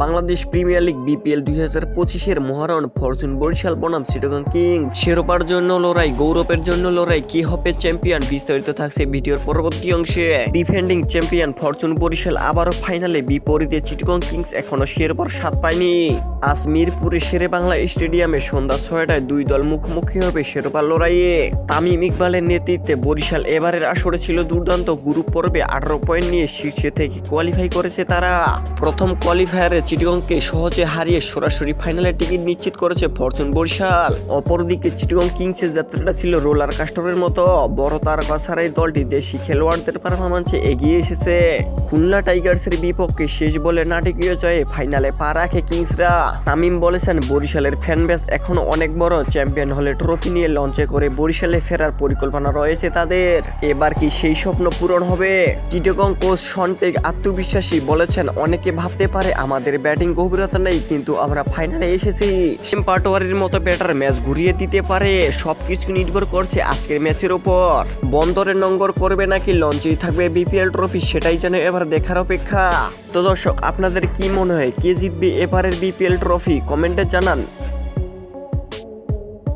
Bangladesh premier league BPL দুই হাজার পঁচিশের মহারণ ফরচুন বরিশাল বনাম চিটাগাং কিংস। শিরোপার জন্য লড়াই, গৌরবের জন্য লড়াই, কি হবে চ্যাম্পিয়ন? বিস্তারিত থাকছে ভিডিওর পরবর্তী অংশে। ডিফেন্ডিং চ্যাম্পিয়ন ফরচুন বরিশাল আবারও ফাইনালে বিপরীতে চিটাগাং কিংস এখনও শিরোপার স্বাদ পায়নি। আজ মিরপুরে শেরে বাংলা স্টেডিয়ামে সন্ধ্যা ছয়টায় দুই দল মুখোমুখি হবে শিরোপা লড়াইয়ে। তামিম ইকবালের নেতৃত্বে বরিশাল এবারের আসরে ছিল দুর্দান্ত গ্রুপ পর্বে আঠারো পয়েন্ট নিয়ে শীর্ষে থেকে কোয়ালিফাই করেছে তারা। প্রথম কোয়ালিফায়ারে চিটিগংকে সহজে হারিয়ে সরাসরি ফাইনালে টিকিট নিশ্চিত করেছে ফরচুন বরিশাল। অপরদিকে চিটিগং কিংসের যাত্রাটা ছিল রোলার কাস্টরের মতো। বড় তারকা ছাড়াই দলটি দেশি খেলোয়াড়দের পারফরমেন্সে এগিয়ে এসেছে। খুলনা টাইগার্সের বিপক্ষে শেষ বলে নাটকীয় জয়ে ফাইনালে পা রাখে কিংসরা। তামিম বলেছেন, বরিশালের ফ্যান বেস এখনও অনেক বড় চ্যাম্পিয়ন হলে ট্রফি নিয়ে লঞ্চে করে বরিশালে ফেরার পরিকল্পনা রয়েছে তাদের। এবার কি সেই স্বপ্ন পূরণ হবে? চিটগং কোচ সন্টেক আত্মবিশ্বাসী বলেছেন, অনেকে ভাবতে পারে আমাদের ব্যাটিং গভীরতা নেই, কিন্তু আমরা ফাইনালে এসেছি। পাটোয়ারির মতো ব্যাটার ম্যাচ ঘুরিয়ে দিতে পারে সব কিছু নির্ভর করছে আজকের ম্যাচের ওপর বন্দরে নঙ্গর করবে নাকি লঞ্চেই থাকবে বিপিএল ট্রফি সেটাই যেন এবার দেখার অপেক্ষা। তো দর্শক, আপনাদের কি মনে হয়, কে জিতবে এবারের বিপিএল ট্রফি কমেন্টে জানান।